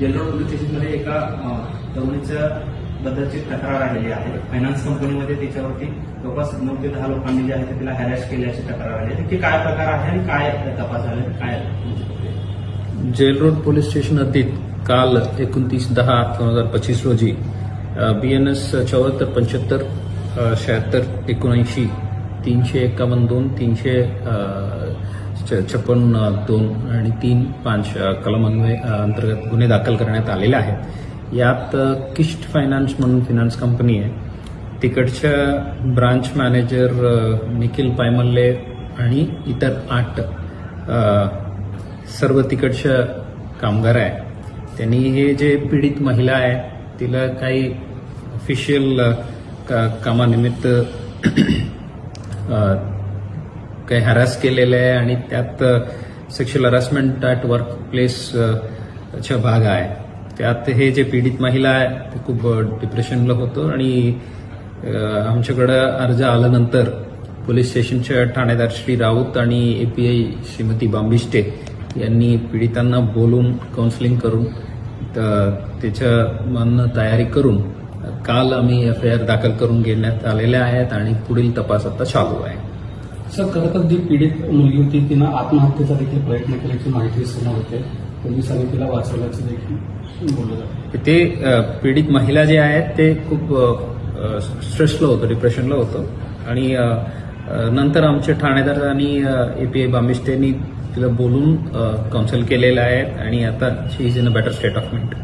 येल्लोर police स्टेशनमध्ये एका तरुणीच्या बद्दलची तक्रार आलेली आहे. फायनान्स कंपनीमध्ये तिच्यावरती जवळपास नऊ ते दहा लोकांनी जे आहे ते तिला हॅरॅश केल्याची तक्रार आली आहे. काय प्रकार आहे आणि काय तपास झाले काय जेल रोड पोलीस स्टेशन हद्दीत काल एकोणतीस दहा दोन हजार पच्चीस रोजी बी एन एस चौऱ्याहत्तर पंच्याहत्तर शहात्तर एकोणऐंशी तीनशे एक्कावन्न दोन तीनशे छ- छप्पन्न दोन आणि तीन पाच अ, कलमान्वये अंतर्गत गुन्हे दाखल करण्यात आलेले आहेत. यात किस्ट फायनान्स म्हणून फिनान्स कंपनी आहे. तिकडच्या ब्रांच मॅनेजर निखिल पायमल्ले आणि इतर आठ सर्व तिकडच्या कामगार आहे त्यांनी हे जे पीडित महिला आहे तिला काही ऑफिशियल कामानिमित्त काही हॅरॅस केलेलं आहे आणि त्यात sexual harassment at work place भाग आहे. त्यात हे जे पीडित महिला आहे ते खूप डिप्रेशनला होतं आणि आमच्याकडं अर्ज आल्यानंतर पोलीस स्टेशनच्या ठाणेदार श्री राऊत आणि एपीआय श्रीमती बांबिष्टे यांनी पीडितांना बोलून काउन्सिलिंग करून त- त्याच्या म्हणणं तयारी करून काल आम्ही एफ आय आर दाखल करून घेण्यात आलेल्या आहेत आणि पुढील तपास आता चालू आहे. सर खरं तर जी पीडित मुलगी होती तिनं आत्महत्येचा देखील प्रयत्न केल्याची माहिती समोर होते पोलिसांनी तिला वाचवल्याचं देखील बोललं जातं. ते पीडित महिला जे आहेत ते खूप स्ट्रेसला होतं डिप्रेशनला होतं. आणि नंतर आमचे ठाणेदार आणि एपीआय बामिष्टेनी तिला बोलून काउन्सिल केलेलं आहे. आणि आता she is in a better state of mind